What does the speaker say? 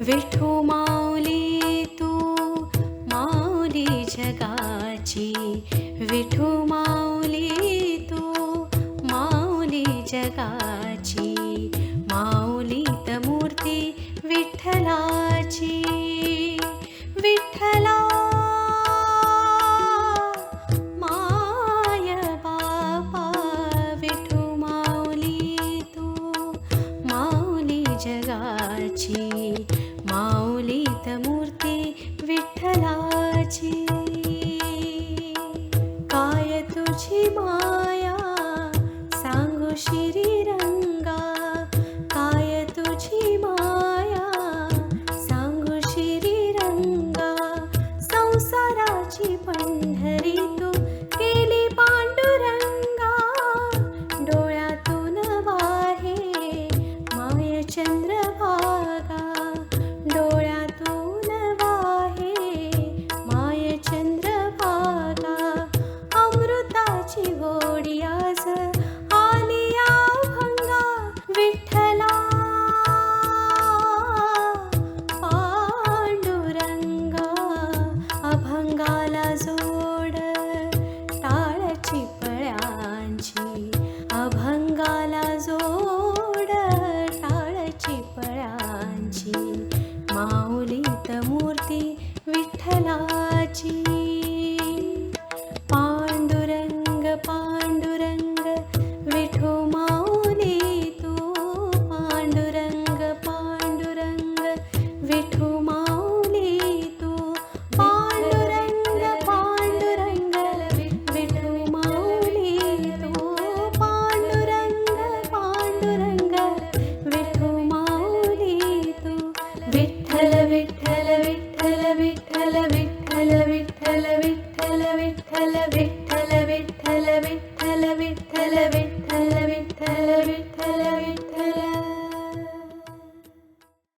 विठू माऊली तू माऊली जगाची. विठू माऊली तू माऊली जगाची. माऊलीत मूर्ती विठ्ठलाची. विठ्ठला माय तू विठ्ठलाची काय तुझी माया? सांगू श्रीरंगा काय तुझी माया? सांगू श्रीरंगा संसाराची पंढरी जोड टाळची पळ्यांची अभंगाला जोड टाळची पळ्यांची माऊलीत मूर्ती विठ्ठलाची. വിട്ടല